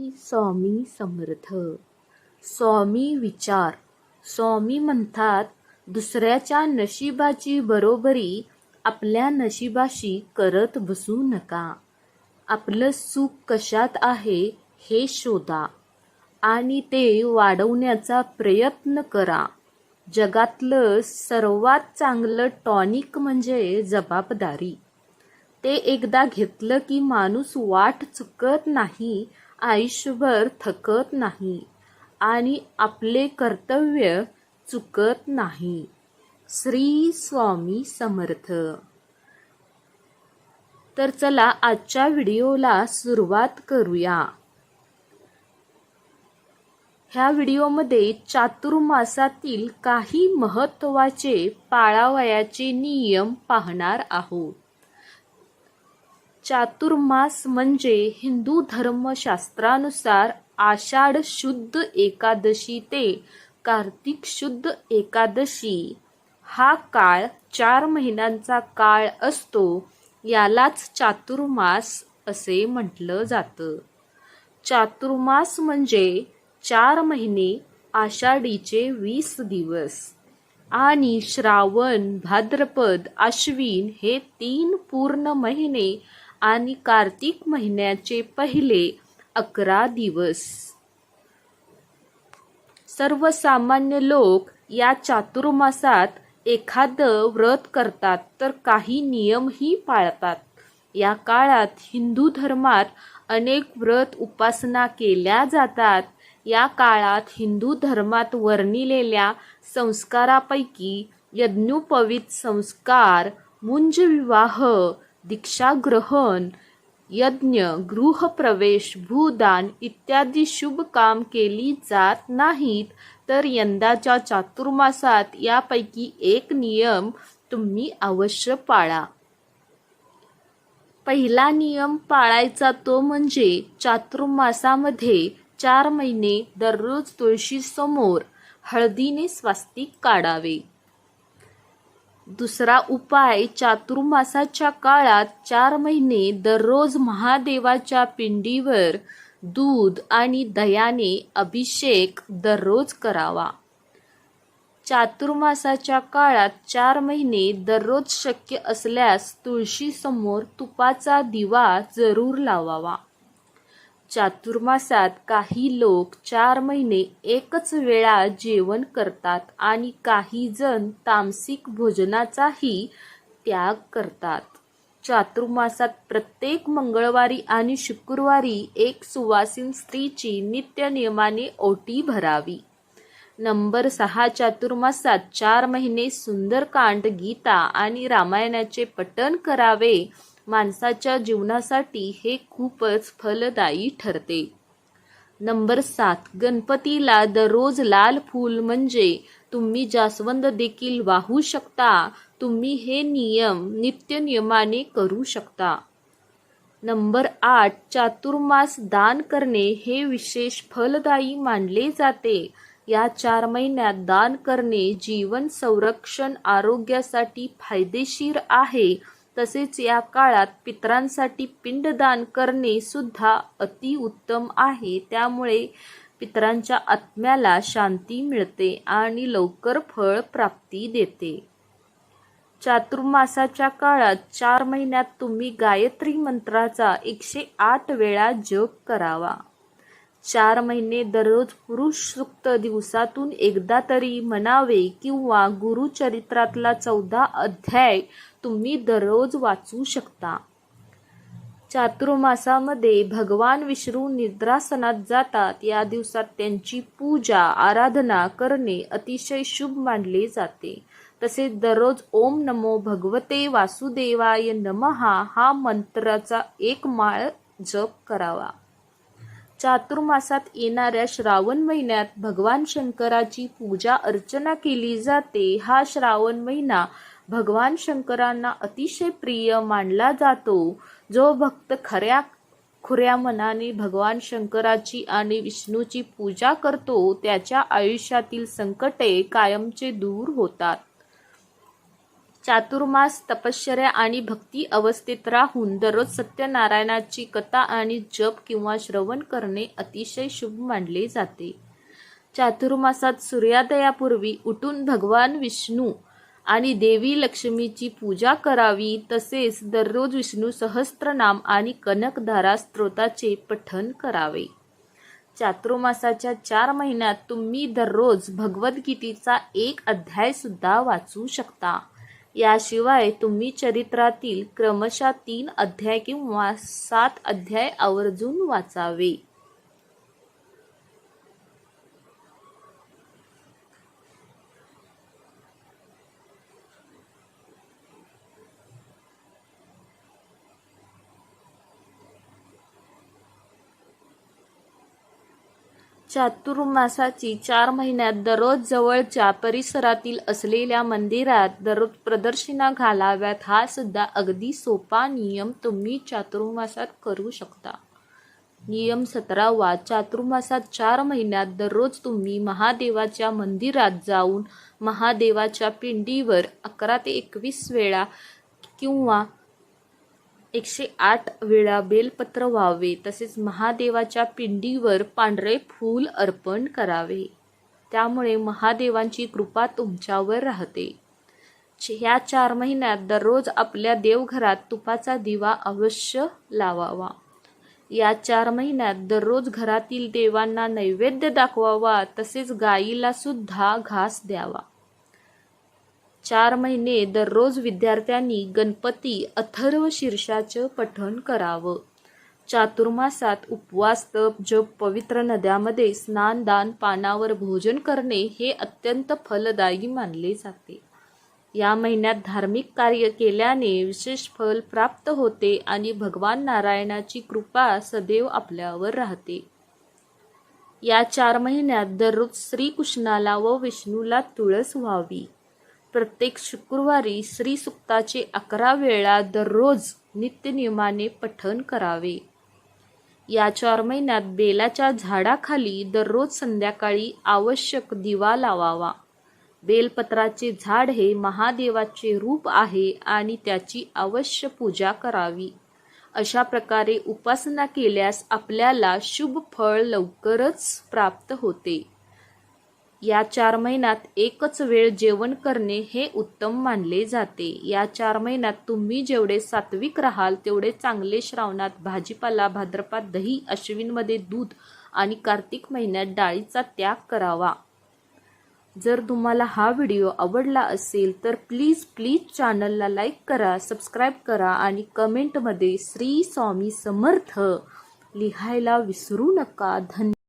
स्वामी समर्थ. स्वामी विचार. स्वामी म्हणतात दुसऱ्याच्या नशिबाची बरोबरी आपल्या नशिबाशी करत बसू नका. आपलं सुख कशात आहे हे शोधा आणि ते वाढवण्याचा प्रयत्न करा. जगातलं सर्वात चांगलं टॉनिक म्हणजे जबाबदारी. ते एकदा घेतलं की माणूस वाट चुकत नाही आयुष्यभर थकत नाही आणि आपले कर्तव्य चुकत नाही. श्री स्वामी समर्थ. तर चला आजच्या व्हिडिओला सुरुवात करूया. ह्या व्हिडिओमध्ये चातुर्मासातील काही महत्त्वाचे पाळावयाचे नियम पाहणार आहोत. चातुर्मास म्हणजे हिंदू धर्मशास्त्रानुसार आषाढ शुद्ध एकादशी ते कार्तिक शुद्ध एकादशी. हा काळ चार महिन्यांचा काळ असतो यालाच चातुर्मास असे म्हटलं जातं. चातुर्मास म्हणजे चार महिने आषाढीचे वीस दिवस आणि श्रावण भाद्रपद अश्विन हे तीन पूर्ण महिने आणि कार्तिक महिन्याचे पहिले अकरा दिवस. सर्वसामान्य लोक या चातुर्मासात एखादं व्रत करतात तर काही नियमही पाळतात. या काळात हिंदू धर्मात अनेक व्रत उपासना केल्या जातात. या काळात हिंदू धर्मात वर्णिलेल्या संस्कारापैकी यज्ञोपवित संस्कार मुंज विवाह दीक्षाग्रहण यज्ञ गृहप्रवेश भूदान इत्यादी शुभ काम केली जात नाहीत तर यंदाच्या चातुर्मासात यापैकी एक नियम तुम्ही अवश्य पाळा. पहिला नियम पाळायचा तो म्हणजे चातुर्मासामध्ये चार महिने दररोज तुळशी समोर हळदीने स्वास्तिक काढावे. दुसरा उपाय चातुर्मासाच्या काळात चार महिने दररोज महादेवाच्या पिंडीवर दूध आणि दयाने अभिषेक दररोज करावा. चातुर्मासाच्या काळात चार महिने दररोज शक्य असल्यास तुळशीसमोर तुपाचा दिवा जरूर लावावा. चातुर्मासात काही लोक चार महिने एकच वेळा जेवण करतात आणि काही जण तामसिक भोजनाचाही त्याग करतात. चातुर्मासात प्रत्येक मंगळवारी आणि शुक्रवारी एक सुवासीन स्त्रीची नित्य नियमाने ओटी भरावी. नंबर सहा चातुर्मासात चार महिने सुंदरकांड गीता आणि रामायणाचे पठण करावे. माणसाच्या जीवनासाठी हे खूपच फलदायी ठरते. नंबर सात गणपतीला दररोज लाल फूल म्हणजे तुम्ही जास्वंद देखील वाहू शकता तुम्ही हे नियम नित्य नियमाने करू शकता. नंबर आठ चातुर्मास दान करणे हे विशेष फलदायी मानले जाते. या चार महिन्यात दान करणे जीवन संरक्षण आरोग्यासाठी फायदेशीर आहे. तसेच या काळात पितरांसाठी पिंडदान करणे सुद्धा अतिउत्तम आहे. त्यामुळे पितरांच्या आत्म्याला शांती मिळते आणि लवकर फळ प्राप्ती देते. चातुर्मासाच्या काळात चार महिन्यात तुम्ही गायत्री मंत्राचा एकशे आठ वेळा जप करावा. चार महिने दररोज पुरुष सुक्त दिवसातून एकदा तरी म्हणावे किंवा गुरुचरित्रातला चौदा अध्याय तुम्ही दररोज वाचू शकता. चातुर्मासामध्ये भगवान विष्णू निद्रासनात जातात. या दिवसात त्यांची पूजा आराधना करणे अतिशय शुभ मानले जाते. तसेच दररोज ओम नमो भगवते वासुदेवाय नमहा हा मंत्राचा एक माळ जप करावा. चातुर्मासात येणाऱ्या श्रावण महिन्यात भगवान शंकराची पूजा अर्चना केली जाते. हा श्रावण महिना भगवान शंकरांना अतिशय प्रिय मानला जातो. जो भक्त खऱ्या खुऱ्या मनाने भगवान शंकराची आणि विष्णूची पूजा करतो त्याच्या आयुष्यातील संकटे कायमचे दूर होतात. चातुर्मास तपश्चर्या आणि भक्ती अवस्थेत राहून दररोज सत्यनारायणाची कथा आणि जप किंवा श्रवण करणे अतिशय शुभ मानले जाते. चातुर्मासात सूर्योदयापूर्वी उठून भगवान विष्णू आणि देवी लक्ष्मीची पूजा करावी तसेच दररोज विष्णू सहस्त्रनाम आणि कनकधारा स्त्रोताचे पठन करावे. चातुर्मासाच्या चार महिन्यात तुम्ही दररोज भगवद्गीतेचा एक अध्याय सुद्धा वाचू शकता. याशिवाय तुम्ही चरित्रातील क्रमशः तीन अध्याय किंवा सात अध्याय आवर्जून वाचावे. चातुर्मासाची चार महिन्यात दररोज जवळच्या परिसरातील असलेल्या मंदिरात दररोज प्रदर्शना घालाव्यात हा सुद्धा अगदी सोपा नियम तुम्ही चातुर्मासात करू शकता. नियम सतरावा चातुर्मासात चार महिन्यात दररोज तुम्ही महादेवाच्या मंदिरात जाऊन महादेवाच्या पिंडीवर अकरा ते एकवीस वेळा किंवा एकशे आठ वेळा बेलपत्र व्हावे तसेच महादेवाच्या पिंडीवर पांढरे फूल अर्पण करावे. त्यामुळे महादेवांची कृपा तुमच्यावर राहते. ह्या चार महिन्यात दररोज आपल्या देवघरात तुपाचा दिवा अवश्य लावावा. या चार महिन्यात दररोज घरातील देवांना नैवेद्य दाखवावा तसेच गाईला सुद्धा घास द्यावा. चार महिने दररोज विद्यार्थ्यांनी गणपती अथर्व शीर्षाचं पठण करावं. चातुर्मासात उपवास तप जप पवित्र नद्यामध्ये स्नान दान पानावर भोजन करणे हे अत्यंत फलदायी मानले जाते. या महिन्यात धार्मिक कार्य केल्याने विशेष फल प्राप्त होते आणि भगवान नारायणाची कृपा सदैव आपल्यावर राहते. या चार महिन्यात दररोज श्रीकृष्णाला व विष्णूला तुळस व्हावी. प्रत्येक शुक्रवारी श्रीसुक्ताचे अकरा वेळा दररोज नित्यनियमाने पठण करावे. या चार महिन्यात बेलाच्या झाडाखाली दररोज संध्याकाळी आवश्यक दिवा लावावा. बेलपत्राचे झाड हे महादेवाचे रूप आहे आणि त्याची अवश्य पूजा करावी. अशा प्रकारे उपासना केल्यास आपल्याला शुभ फळ लवकरच प्राप्त होते. या चार महिन्यात एकच वेळ जेवण करणे हे उत्तम मानले जाते. या चार महिन्यात तुम्ही जेवढे सात्विक राहाल तेवढे चांगले श्रावणात भाजीपाला भाद्रपात दही अश्विनमध्ये दूध आणि कार्तिक महिन्यात डाळीचा त्याग करावा. जर तुम्हाला हा व्हिडिओ आवडला असेल तर प्लीज प्लीज चॅनलला लाईक करा सबस्क्राईब करा आणि कमेंटमध्ये श्री स्वामी समर्थ लिहायला विसरू नका. धन्यवाद